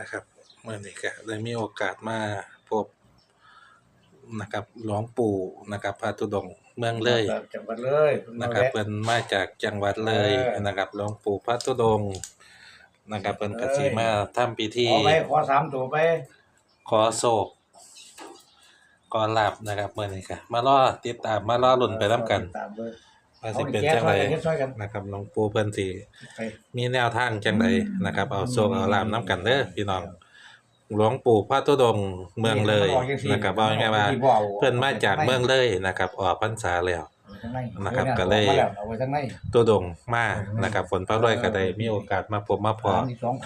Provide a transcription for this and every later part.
นะครับเมื่อนี้ก็ได้มีโอกาสมาพบนะครับหลวงปู่นะครับพระธุดงค์เมืองเลยจังหวัดเลยนะครับเพิ่นมาจากจังหวัดเลยเออนะครับหลวงปู่พระธุดงค์นะครับเพิ่นก็สิมาทำพิธีขอไปขอสามตัวไป ขอโศกขอลาบนะครับเมื่อนี้ก็มารอติดตามมารอลุ้นไปนํกันตามเลย ว่าสิเป็นจังไดเอาไปแก้ช่วยกันนะครับหลวงปู่เพิ่นสิไปมีแนวทางจังไดนะครับ เอาโชคเอาลาบนํกันเด้อพี่น้องหลวงปู่พระธุดงค์เมืองเลยนะครับว่าง่ายๆว่าเพิ่นมาจากเมืองเลยนะครับออกพรรษาแล้วนะครับก็เลยเอาไว้ทั้งในตัวดงมานะครับฝนพระรวยก็ได้มีโอกาสมาพบมาพอสามสิบสอง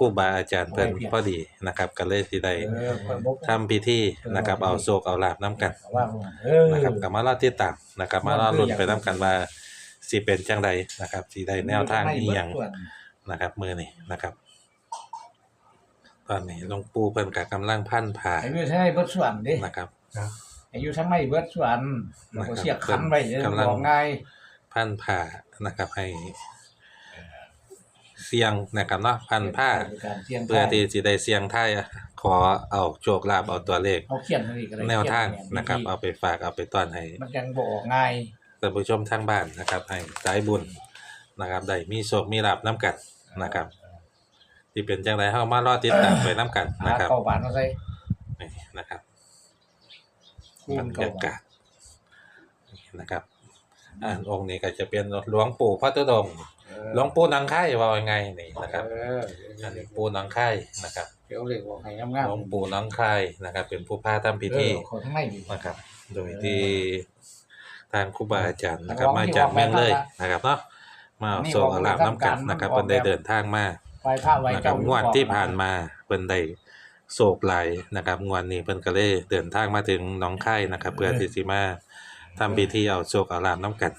ครับครูบาอาจารย์เพิ่นพอดีนะครับก็เลยสิได้เออเปิดบุ๊กทำพิธีนะครับ เอาโชคเอาลาบนํกันว่าเออนะครับก็มารอติดตามนะครับมารอลุ้นไปนํกันว่าสิเป็นจังไดนะครับสิได้แนวทางอีหยังนะครับมื้อนี้นะครับ ตอนนี้หลวงปู่เพิ่นก็กำลังพันผ้าอายุทั้งในเบิดส่วนดินะครับอายุทั้งในเบิดส่วนแล้วก็เสียบขันไว้เดี๋ยวกำลังบอกง่ายพันผ้านะครับให้ เสียงนะครับเนาะพันผ้าการเสี่ยงเพื่อที่สิได้เสียงไทายขอเอาโชคลาภเอาตัวเลข เขาเขียนอะไรกันแนวทางนะครับ เอาไปฝากเอาไปต้อนให้มันยังบอกง่ายท่านผู้ชมทางบ้านนะครับให้สายบุญนะครับได้มีโชคมีลาภน้ำกันนะครับ ที่เป็นจังไดเฮามารอติดตามไปน้ำกันหานะครับเข้าบ้านมาใส่นี่นะครับคูบรณรเข้ายาบ้านกาศนี่นะครับอ่าองค์นี้ก็จะเป็นหลวงปู่พระตุดงค์ หลวงปู่นางไข่ว่ายังไงนี่นะครับเอออันนี้ปู่นางไข่นะครับเดี๋ยวเลยบอกให้งามหลวงปู่นางไข่นะครับ เป็นผู้พาทำพิธีเออขอทั้งในดีนะครับ โดยที่ทางครูบาอาจารย์นะครับลองมาที่จากออกเมืองเลยแบบนั้นนะครับเนาะมาเอานี่โซอาลามน้ำกันออกแบบนะครับออกแบบเพิ่นได้เดินทางมาไปผ้าไว้นะครัเจ้าบงวดที่ผ่านมาเพิ่นได้โศกไหลายนะครับงวดนี้เพิ่นก็เลยเดินทางมาถึงหนองคายนะครับ เพื่อที่สิมาทำพิธีเอาโชคเอาลามน้ำกัน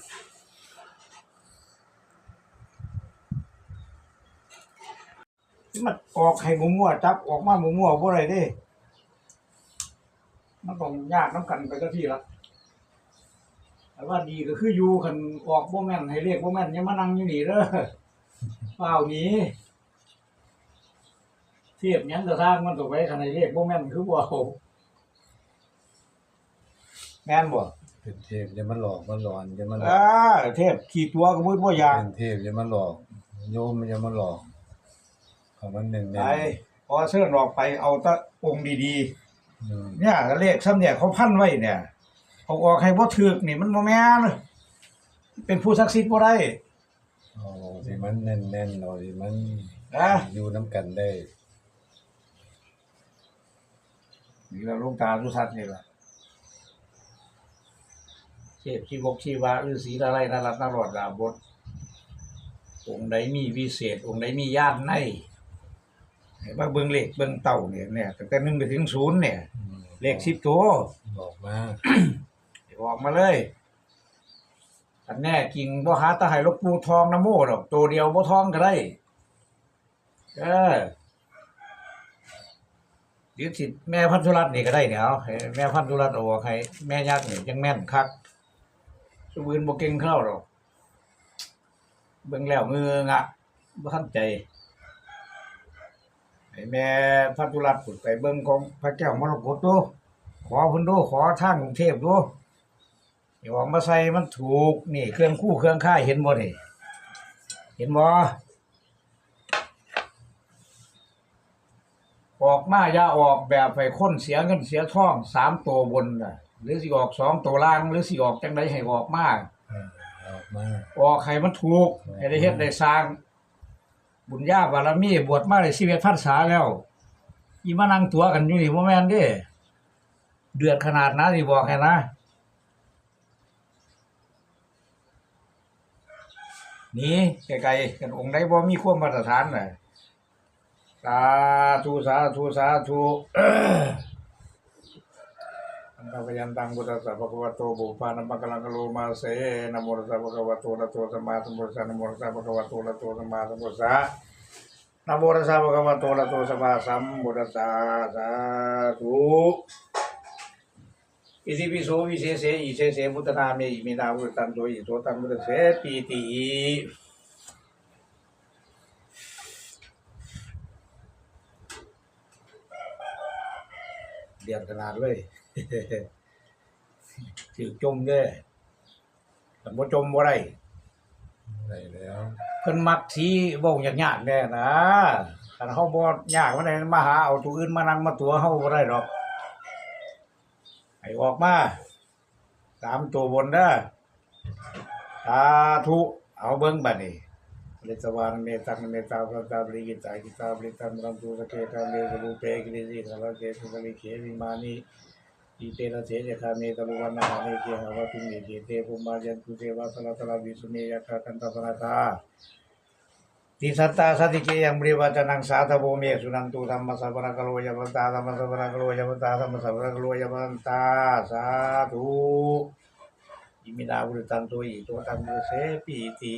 มันออกให้มั่วๆจับออกมามั่วๆบ่ได้เด้ มันต้องยากน้ำกันไปก็ที่ละแต่ว่าดีก็คืออยู่คันออกบ่แม่นให้เรียกบ่แม่นอย่ามานั่งอยู่นี่เด้อเปล่าหนี้เทียบหยังกระทางมันตัวไว้คันให้เรียกบ่แม่นคือบ่เอาแม่นบ่เป็นเทพอย่ามาหลอกมาหลอนอย่ามาหลอกอ่าเทพขี่ตัวก็บ่บ่อยากเป็นเทพอย่ามาหลอก โยมอย่ามาหลอก ของมันหนึ่งไปเนี่ยพอเชิญออกไปเอาแตะองค์ดีๆอืมเนี่ยเลขซ้ำเนี่ยเขาพันไว้เนี่ยเอาออกให้บ่ถูกนี่มันบ่แม่นเป็นผู้ศักดิ์สิทธิ์บ่ได้ เอาสิมันแน่นแน่นๆหน่อยมันนะ อยู่น้ำกันได้นี่เราลงตาสุทัศน์นี่ล่ะเทพชีวกชีวะฤาษีอะไรนรัตนรอดดาบทองค์ใดมีวิเศษ องค์ใดมีญาติใน ให้มาเบิ่งเลขเบิ่งเต่าเนี่ยเนี่ยตั้งแต่1ไปถึง0เนี่ยอืมเลข10ตัวบอกมาออกมาเลยอันแน่จริงบ่หาตาให้หลวงปู่ทองนะโมดอกตัวเดียวบ่ทองก็ได้เออเดี๋ยวสิแม่พันธุรัตน์นี่ก็ได้เนี่ยเอาให้แม่พันธุรัตน์เอาออกให้แม่ยักษ์นี่ยังแม่นคักสมืนบ่เก่งเข้าหรอกเบิ่งแล้วมืองะบ่ทันใจ ให้แม่พันธุรัตน์พุ่นไปเบิ่งของพระเจ้ามรกตดูขอเพิ่นดูขอทางกรุงเทพดูอย่าออกมาใส่มันถูกนี่เครื่องคู่เครื่องค่ายเห็นบ่นี่เห็นบ่ออกมาอย่าออกแบบไปค้นเสียเงินเสียทองสามตัวบนน่ะ หรือสิออกสองตัวล่าง หรือสิออกจังไดให้ออกมาเออออกมาออกให้มันถูกให้ได้เฮ็ดได้สร้าง บุญญาบารมีบวชมาได้ชีวิตพรรษาแล้วอีมานั่งตัวกันอยู่นี่บ่แม่นเด้เดือดขนาดนั้นสิบอกให้นะนี่ไกลๆกันองค์ใดบ่มีความมาตรฐานน่ะสาธุสาธุสาธุอันตะพยันตังพุทธัสสะภะคะวะโตบุพานัมปังกลังกะโลมาเสนะโมตัสสะภะคะวะโตอะระโตสัมมาสัมพุทธัสสะนะโมตัสสะภะคะวะโตอะระโตสัมมาสัมพุทธัสสะ นโมตัสสะภะคะวะโตอะระโตสัมมาสัมพุทธัสสะสาธุอิติปิโสวิเศษเสอิเสเสพุทธนาเมอิมินาวุตันโตอิโตตังพุทธเสปีติเดือดขนาดเลยถือจมเด้อแต่บ่จมบ่ได้ ได้แล้วเพิ่นมักสีเว้ายากๆแน่นะคันเฮาบ่ยากมันได้มาหาเอาตัวอื่นมานั่งมาตัวเฮาบ่ได้ดอกให้ออกมาตามตัวบนเด้อสาธุเอาเบิ่งบัดนี้เลสวานเมตังเมตาพระตาบริกิตากิตาบริตัมรัมตุสเกตาเมกรูเปกิริสิทาระเกสุกลิเขวิมานิ อิเตนะเสยะคาเมตะลุวันนาเนเกหาวะตุเมเกเตภุมายันตุเทวะสละสละวิสุเมยะคากันตะปนาคาติสัตตาสติเกยังบริวาจนังสาธโภเมสุนันตุธรรมสัพพะกโลยวันตาธรรมสัพพะกโลยวันตาธรรมสัพพะกโลยวันตาสาธุอิมินาบุริตันตุอิโตตังมุเสปีติ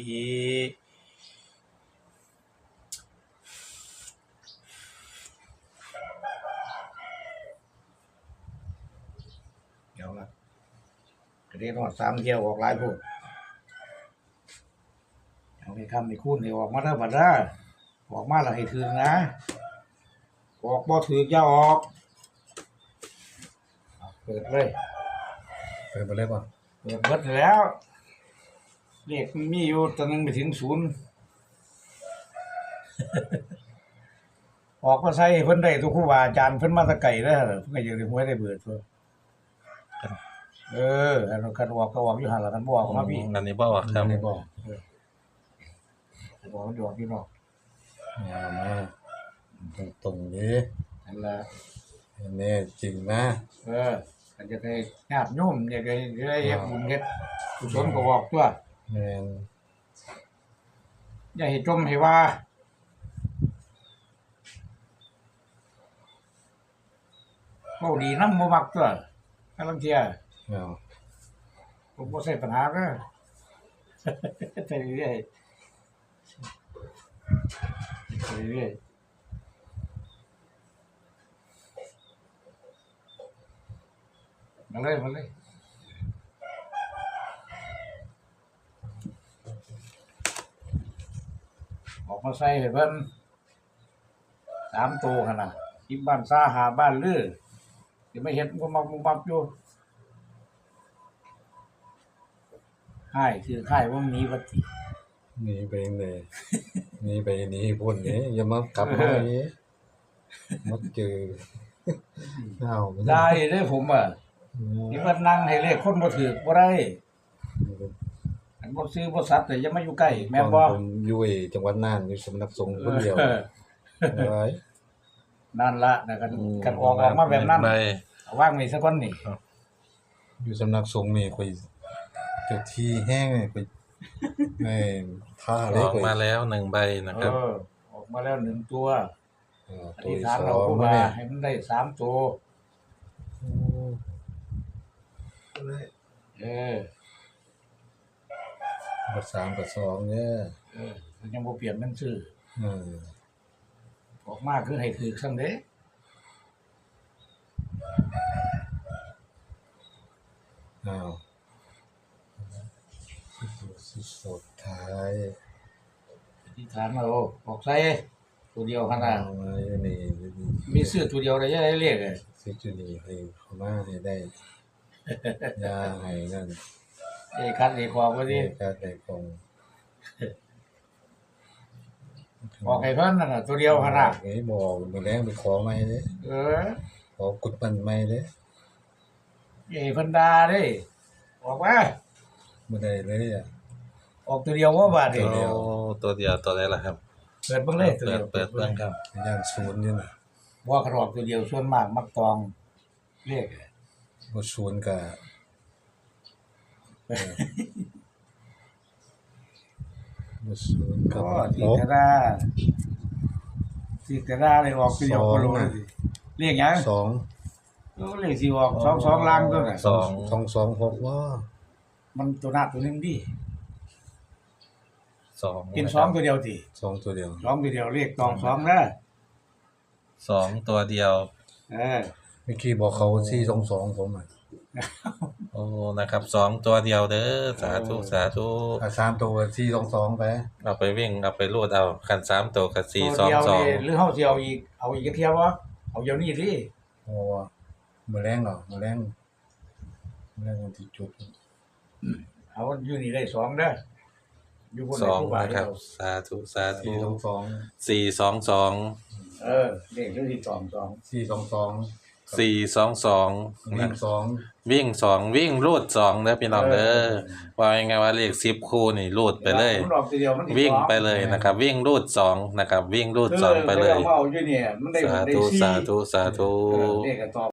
เดี๋ยวละกระเด็นหอดสามเที่ยวออกหลายพูดเอาไปคำไปคูณให้ออกมาได้บัดได้ออกมาแล้วให้ถือนะ ออกบ่ถืออย่าออกเอาเปิดเลยไปบ่เลยบ่เปิดเบิดแล้วเลขมันมีอยู่ตอนนึงไปถึงศูนย์ออกมาใส่เพิ่นได้ทุกครูบาอาจารย์เพิ่นมาแตะไก่ได้อเพิ่นก็อยู่ในหัวได้เบิดเพิ่น เอออันนั้นคันออกก็ออกอยู่หั่นล่ะคันบ่ออกมาพี่อันนี้บ่ครับไม่บอกบอกมันอยู่พี่น้องเอามมากตรงๆนี้นั่นละอันนี้จริงนะเออก็จะได้ญาติโยมอยากได้จะได้เฮ็ดบุญเฮ็ดกุศลก็บอกตัวแมนอย่าให้จมให้ว่าเว้าดีน้ำบ่มักตัวกำลังเที่ย ผมบ่ใช่ปัญหาเด้อไปเรื่อยไปเรื่อยมาเลยมาเลยออกมาใส่เพิ่นสามตัวขนาดที่บ้านซาหาบ้านลือที่ไม่เห็นก็มักมุมักอยู่ ค่ายคือค่ายว่ามีวัตถิหนีไปเลยหนีไปหนีพุ่นนี้อย่ามากลับมานี้มักเจอเอาไม่ได้เด้อผมอะที่ว่านั่งให้เลขคนบ่ถือบ่ได้อันบ่ซื้อบ่สัตว์แต่อยังมาอยู่ใกล้แม่นบ่ผมอยู่ไอ้จังหวัดน่านอยู่สำนักสงฆ์คนเดียวเออไว้นั่นละนะกันกันออกออกมาแบบนั้นใบเอาว่างไว้ซะก่อนนี่อยู่สำนักสงฆ์นี่ค่อย เจ้าที่แห้งนี่ค่อยไอ้ท่าอเลยอกค่อยมาแล้วหนึ่งใบนะเอครับ อ ออกมาแล้วหนึ่งตัวเอออตัวธิษที่ฐานสเราองครูมาบาเนี่ยให้มันได้สามตัว เออกับสามกับสองเนี่ยเออมันยังบ่เปลี่ยนมันซื้อเออออกมาคือให้ถือซั่นเด้อ้าว สุดท้ายอธิษฐานเอาออกใส่ตัวเดียวขนาดเอามาอยู่นี่มีซื้อตัวเดียวได้ยังได้เลขเลยซิจูนี่ให้เขามาให้ได้ยาให้นั่นเอ้คัดเอ้บอกว่าดิการได้ของออกให้เพิ่นนั่นน่ะตัวเดียวขนาดไอ้บอกมือแรงไปขอไม่เด้เออขอกุดมันไม่เด้เอ้เพิ่นด่าเด้ออกมาบ่ได้เลยอะ ออกตัวเดียวว่าบาดเด้ตัวเดียวโอ้ตัวเดียวตัวไหนล่ะครับเปิดเบิ่งเลยตัวเปิเดีดยวเปิดเบิ่งครับย่านศูนย์นี่น่ะว่าขรอกตัวเดียวส่วนมากมักตองเลขบ่ศูนย์ก็บ่ศูนย์ก็ก็ที่หก กระดาที่กระดาเลยออกตัวเดียวก็รู้เลยสิเลขหยังสองโอ้เลขสิออกสองสองล่างตัวน่ะสองสองสองหกว่ามันตัวหน้าตัวหนึงดิ สองกินสองตัวเดียวติสองตัวเดียวสองตัวเดียวเลขตองสองนะสองตัวเดียว เออเมื่อกี้บอกเขาสี่สองสองผมอะโอ้ นะครับสองตัวเดียวเด้อ สาธุ สาธุถ้าสามตัวสี่สองสองไป เอาไปวิ่ง เอาไปรูดเอาคันสามตัวกับสี่ตัวสองเดียวสองนี่หรือเฮาสิเอาอีก เอาอีกเที่ยวบ่เอาเดี๋ยวนี้สิเพราะว่ามื้อแรงเหรอมื้อแรงมื้อแรงวันที่จุด เอาอยู่นี่ได้สองเด้อ อยู่บนสองไหนนะครับผู้สาธุสาธุสี่สองสองสี่สองสองเออเลขที่สองสองสี่สองสองสี่สองสองวิ่งสองวิ่งสองวิ่งรูดสองเด้อพี่น้องเด้อว่ายังไงว่าเลขสิบคู่นี่รูดไปเลย มันออกทีเดียวมันสิวิ่งสอไปเลยนะครับ วิ่งรูดสองนะครับ วิ่งรูดสองไปเลยออเอาอยู่เนี่ยมันได้สาได้ธุสี่สาธุ สาธุ เออเลขก็ตอบ